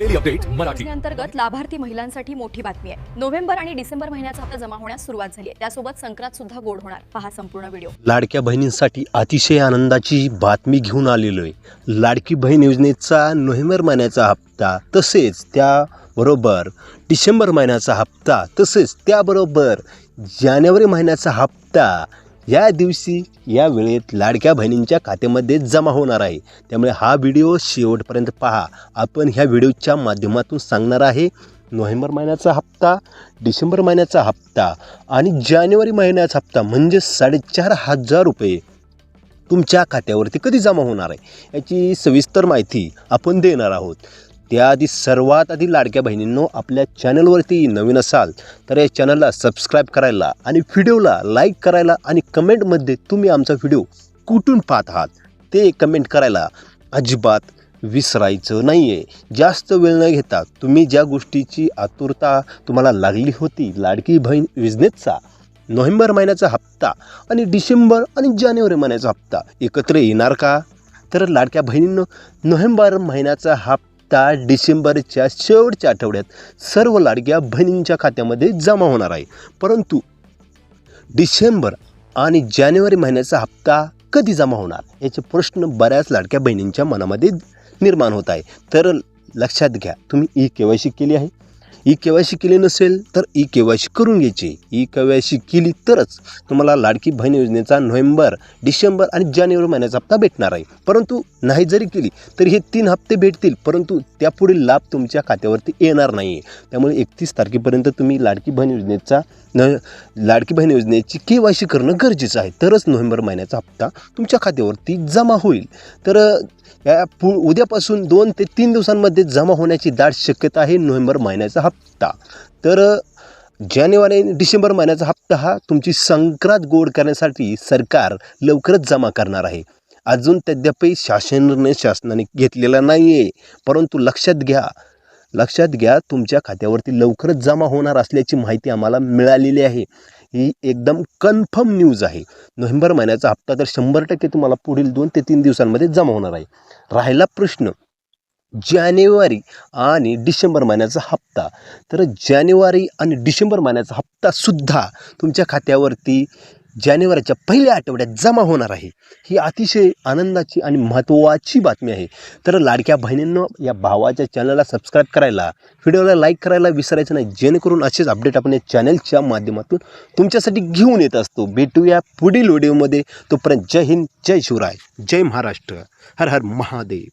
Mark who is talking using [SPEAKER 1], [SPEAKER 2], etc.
[SPEAKER 1] Daily update Marathi
[SPEAKER 2] योजनेअंतर्गत लाभार्थी महिलांसाठी मोठी बातमी आहे. नोव्हेंबर आणि डिसेंबर महिन्याचा हप्ता जमा होण्यास सुरुवात झाली आहे. त्यासोबत संक्रांत सुद्धा गोड होणार. पहा संपूर्ण व्हिडिओ.
[SPEAKER 3] लाडक्या बहिणींसाठी अतिशय आनंदाची बातमी घेऊन आलेलो आहे. लाडकी बहीण योजनेचा नोव्हेंबर महिन्याचा हप्ता तसेच त्याबरोबर डिसेंबर महिन्याचा हप्ता तसेच त्याबरोबर जानेवारी महिन्याचा हप्ता या दिवशी या वेळेत लाडक्या बहिणींच्या खात्यामध्ये जमा होणार आहे. त्यामुळे हा व्हिडिओ शेवटपर्यंत पहा. आपण ह्या व्हिडिओच्या माध्यमातून सांगणार आहे नोव्हेंबर महिन्याचा हप्ता डिसेंबर महिन्याचा हप्ता आणि जानेवारी महिन्याचा हप्ता म्हणजे साडेचार हजार रुपये तुमच्या खात्यावरती कधी जमा होणार आहे? याची सविस्तर माहिती आपण देणार आहोत. त्याआधी सर्वात आधी लाडक्या बहिणींनो आपल्या चॅनलवरती नवीन असाल तर या चॅनलला सबस्क्राईब करायला आणि व्हिडिओला लाईक करायला आणि कमेंटमध्ये तुम्ही आमचा व्हिडिओ कुठून पाहत आहात ते कमेंट करायला अजिबात विसरायचं नाही आहे जास्त वेळ न घेता तुम्ही ज्या गोष्टीची आतुरता तुम्हाला लागली होती लाडकी बहीण विजनेसचा नोव्हेंबर महिन्याचा हप्ता आणि डिसेंबर आणि जानेवारी महिन्याचा हप्ता एकत्र येणार का? तर लाडक्या बहिणींनो नोव्हेंबर महिन्याचा हप्ता डिसेंबरच्या शेवटच्या आठवड्यात सर्व लाडक्या बहिणींच्या खात्यामध्ये जमा होणार आहे. परंतु डिसेंबर आणि जानेवारी महिन्याचा हप्ता कधी जमा होणार? याचे प्रश्न बऱ्याच लाडक्या बहिणींच्या मनामध्ये निर्माण होत आहे. तर लक्षात घ्या तुम्ही ई के वाय सी केली आहे? ई के वाय सी केली नसेल तर ई के वाय सी करून घ्यायची. ई के वाय सी केली तरच तुम्हाला लाडकी बहीण योजनेचा नोव्हेंबर डिसेंबर आणि जानेवारी महिन्याचा हप्ता भेटणार आहे. परंतु नाही जरी केली तरी हे तीन हप्ते भेटतील परंतु त्यापुढील लाभ तुमच्या खात्यावरती येणार नाही. आहे त्यामुळे एकतीस तारखेपर्यंत तुम्ही लाडकी बहीण योजनेचा न लाडकी बहीण योजनेची के वाय सी करणं गरजेचं आहे. तरच नोव्हेंबर महिन्याचा हप्ता तुमच्या खात्यावरती जमा होईल. तर या पु उद्यापासून दोन ते तीन दिवसांमध्ये जमा होण्याची दाट शक्यता आहे नोव्हेंबर महिन्याचा हप्ता. तर जानेवारी आणि डिसेंबर महिन्याचा हप्ता हा तुमची संक्रांत गोड करण्यासाठी सरकार लवकरच जमा करणार आहे. अजून तद्यापि शासन निर्णय शासनाने घेतलेला नाही आहे परंतु लक्षात घ्या लक्षात घ्या तुमच्या खात्यावरती लवकरच जमा होणार असल्याची माहिती आम्हाला मिळालेली आहे. ही एकदम कन्फर्म न्यूज आहे. नोव्हेंबर महिन्याचा हप्ता तर शंभर टक्के तुम्हाला पुढील दोन ते तीन दिवसांमध्ये जमा होणार आहे. राहिला प्रश्न. जानेवारी आणि डिसेंबर महिन्याचा हप्ता. तर जानेवारी आणि डिसेंबर महिन्याचा हप्तासुद्धा तुमच्या खात्यावरती जानेवारीच्या पहिल्या आठवड्यात जमा होणार आहे. ही अतिशय आनंदाची आणि महत्त्वाची बातमी आहे. तर लाडक्या बहिणींनो या भावाच्या चॅनलला सबस्क्राईब करायला व्हिडिओला लाईक करायला विसरायचं नाही. जेणेकरून असेच अपडेट आपण या चॅनलच्या माध्यमातून तुमच्यासाठी घेऊन येत असतो. भेटूया पुढील व्हिडिओमध्ये तोपर्यंत जय हिंद जय शिवराय जय महाराष्ट्र. हर हर महादेव.